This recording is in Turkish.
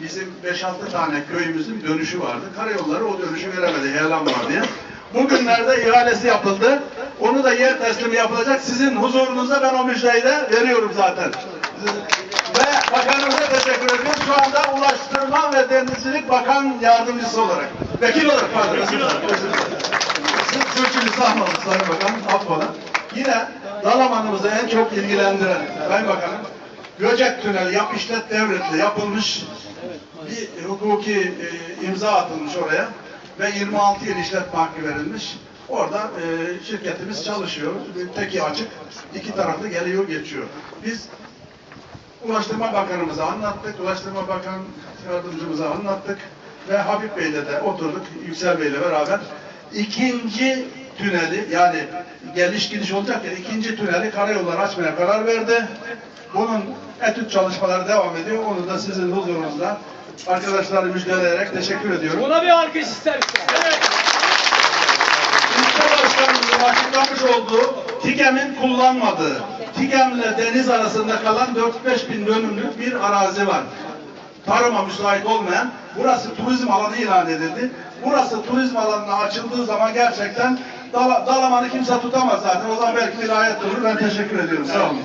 Bizim 5-6 tane köyümüzün dönüşü vardı. Karayolları o dönüşü veremedi, heyelan var diye. Bugünlerde ihalesi yapıldı. Onu da yer teslimi yapılacak. Sizin huzurunuzda ben o müjdeyi de veriyorum zaten. Ve bakanımıza teşekkür ediyoruz. Şu anda Ulaştırma ve Denizcilik Bakan Yardımcısı olarak. Vekil olarak pardon. Vekil olarak. Sürçülisan oldu Sayın Bakan. Affola. Yine Dalaman'ımızı en çok ilgilendiren Sayın Bakanım Göcek Tüneli yap işlet devletle yapılmış bir hukuki e, imza atılmış oraya ve 26 yıl işletme hakkı verilmiş. Orada e, şirketimiz çalışıyor. Teki açık. iki taraflı geliyor geçiyor. Biz Ulaştırma Bakanımıza anlattık. Ulaştırma Bakan yardımcımıza anlattık. Ve Habib Bey'le de oturduk. Yüksel Bey'le beraber. ikinci tüneli yani geliş gidiş olacak ya ikinci tüneli karayolları açmaya karar verdi. Bunun etüt çalışmaları devam ediyor. Onu da sizin huzurunuzda arkadaşları müjdeleyerek teşekkür ediyorum. Buna bir alkış isteriz. Evet. İlçe Başkanımızın açıklamış olduğu TİGEM'in kullanmadığı, TİGEM'le deniz arasında kalan 4-5 bin dönümlük bir arazi var. Tarıma müsait olmayan, burası turizm alanı ilan edildi. Burası turizm alanına açıldığı zaman gerçekten Dala, Dalaman'ı kimse tutamaz zaten. O zaman belki vilayet olur. Ben teşekkür ediyorum. Sağ olun.